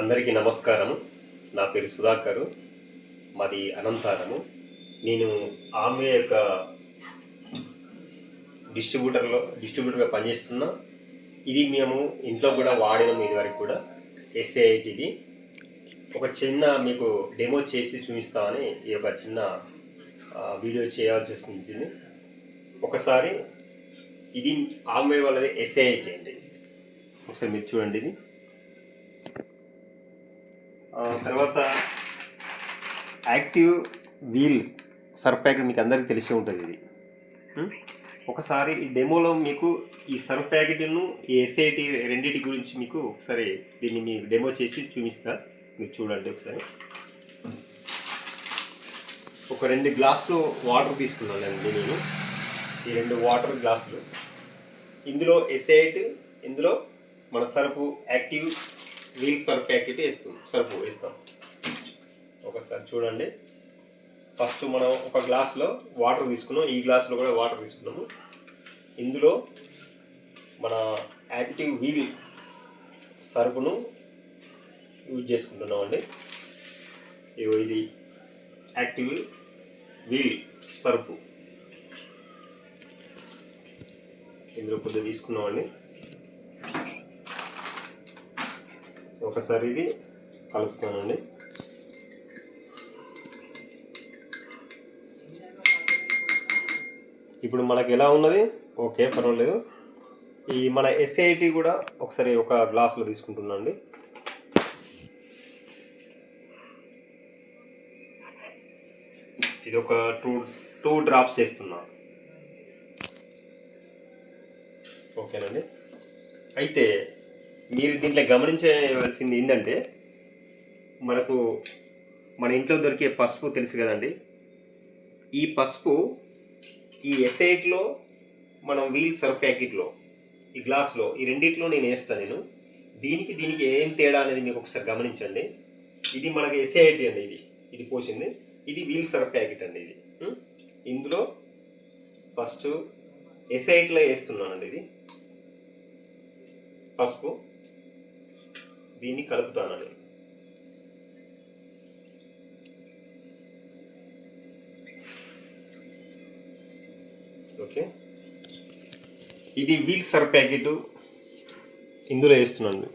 అందరికీ నమస్కారము. నా పేరు సుధాకరు. మాది అనంతారము. నేను ఆమె యొక్క డిస్ట్రిబ్యూటర్లో డిస్ట్రిబ్యూటర్గా పనిచేస్తున్నా. ఇది మేము ఇంట్లో కూడా వాడినాం ఇదివరకు కూడా. ఎస్ఏఐటిది ఒక చిన్న మీకు డెమో చేసి చూపిస్తామని ఈ యొక్క చిన్న వీడియో చేయాల్సి వచ్చింది ఒకసారి ఇది ఆమె వాళ్ళది ఎస్ఏఐటి అండి. ఒకసారి మీరు చూడండి ఇది. తర్వాత యాక్టివ్ వీల్స్ సర్ఫ్ ప్యాకెట్ మీకు అందరికీ తెలిసి ఉంటుంది ఇది. ఉం? ఒకసారి ఈ డెమోలో మీకు ఈ సర్ఫ్ ప్యాకెట్ను ఈ ఎస్ఐటి రెండింటి గురించి మీకు ఒకసారి దీన్ని మీకు డెమో చేసి చూపిస్తా. మీరు చూడండి ఒకసారి. ఒక రెండు గ్లాసులు వాటర్ తీసుకున్నానండి నేను ఈ రెండు వాటర్ గ్లాసులు. ఇందులో ఎసైట్ ఇందులో మన సరుపు యాక్టివ్ వీల్ సర్ఫ్ ప్యాకెట్ వేస్తాం సర్ఫ్ వేస్తాం. ఒకసారి చూడండి. ఫస్ట్ మనం ఒక గ్లాస్లో వాటర్ తీసుకున్నాం. ఈ గ్లాస్లో కూడా వాటర్ తీసుకున్నాము. ఇందులో మన యాక్టివ్ వీల్ సర్ఫ్ను యూజ్ చేసుకుంటున్నామండి. ఇది యాక్టివ్ వీల్ సర్ఫ్. ఇందులో కొద్దిగా తీసుకున్నామండి. ఒకసారి ఇది కలుపుతానండి. ఇప్పుడు మనకి ఎలా ఉన్నది? ఓకే పర్వాలేదు. ఈ మన ఎస్ఐటి కూడా ఒకసారి ఒక గ్లాసులో తీసుకుంటున్నాను అండి ఇది ఒక టూ టూ డ్రాప్స్ వేస్తున్నా ఓకేనండి. అయితే మీరు దీంట్లో గమనించవలసింది ఏంటంటే మనకు మన ఇంట్లో దొరికే పసుపు తెలుసు కదండి. ఈ పసుపు ఈ ఎసైట్లో మనం వీల్ సర్ఫ్ ప్యాకెట్లో ఈ గ్లాస్లో ఈ రెండిట్లో నేను వేస్తాను నేను. దీనికి దీనికి ఏం తేడా అనేది మీకు ఒకసారి గమనించండి. ఇది మనకి ఎస్ఐటి అండి ఇది. ఇది పోసింది. ఇది వీల్ సర్ఫ్ ప్యాకెట్ అండి ఇది. ఇందులో ఫస్ట్ ఎసైట్లో వేస్తున్నానండి ఇది. పసుపు. దీన్ని కలుపుతానండి ఓకే. ఇది వీల్ సర్ ప్యాకెట్. ఇందులో వేస్తున్నాను.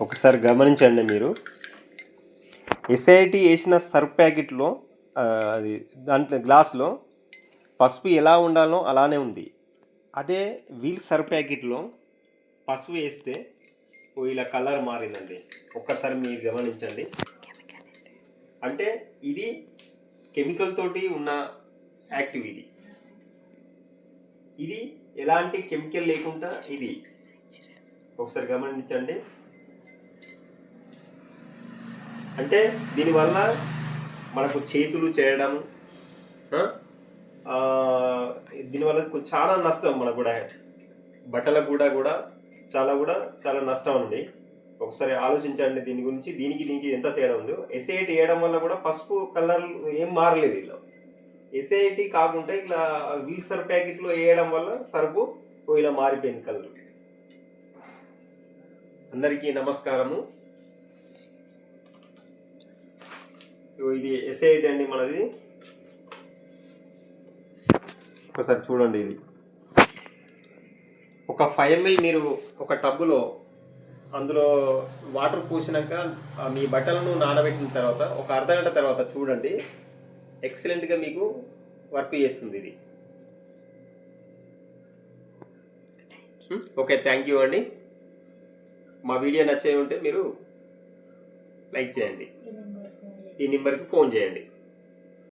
ఒకసారి గమనించండి మీరు. ఎస్ఐటి వేసిన సర్ఫ్ ప్యాకెట్లో అది దాంట్లో గ్లాస్లో పసుపు ఎలా ఉండాలో అలానే ఉంది. అదే వీల్ సర్ఫ్ ప్యాకెట్లో పసుపు వేస్తే ఇలా కలర్ మారిందండి. ఒక్కసారి మీరు గమనించండి. అంటే ఇది కెమికల్ తోటి ఉన్న యాక్టివ్ ఇది ఇది ఎలాంటి కెమికల్ లేకుండా ఇది. ఒకసారి గమనించండి. అంటే దీనివల్ల మనకు చేతులు చేయడం దీనివల్ల చాలా నష్టం మనకు కూడా. బట్టలకు కూడా కూడా చాలా కూడా చాలా నష్టం ఉంది ఒకసారి ఆలోచించండి దీని గురించి. దీనికి దీనికి ఎంత తేడా ఉందో. ఎస్ఐటి వేయడం వల్ల కూడా పసుపు కలర్ ఏం మారలేదు ఇలా. ఎస్ఐటి కాకుండా ఇట్లా వీల్ సర్ ప్యాకెట్లో వేయడం వల్ల సరుకు ఇలా మారిపోయింది కలర్. అందరికీ నమస్కారము. ఇది ఎస్ఐటి అండి మనది. ఒకసారి చూడండి ఇది. ఒక ఫైవ్ ఎంఎల్ మీరు ఒక టబ్బులో అందులో వాటర్ పోసినాక ఆ మీ బట్టలను నానబెట్టిన తర్వాత ఒక అర్ధ గంట తర్వాత చూడండి. ఎక్సలెంట్గా మీకు వర్క్ చేస్తుంది ఇది? ఓకే థ్యాంక్ యూ అండి. మా వీడియో నచ్చే ఉంటే మీరు లైక్ చేయండి. ఈ నెంబర్కి ఫోన్ చేయండి.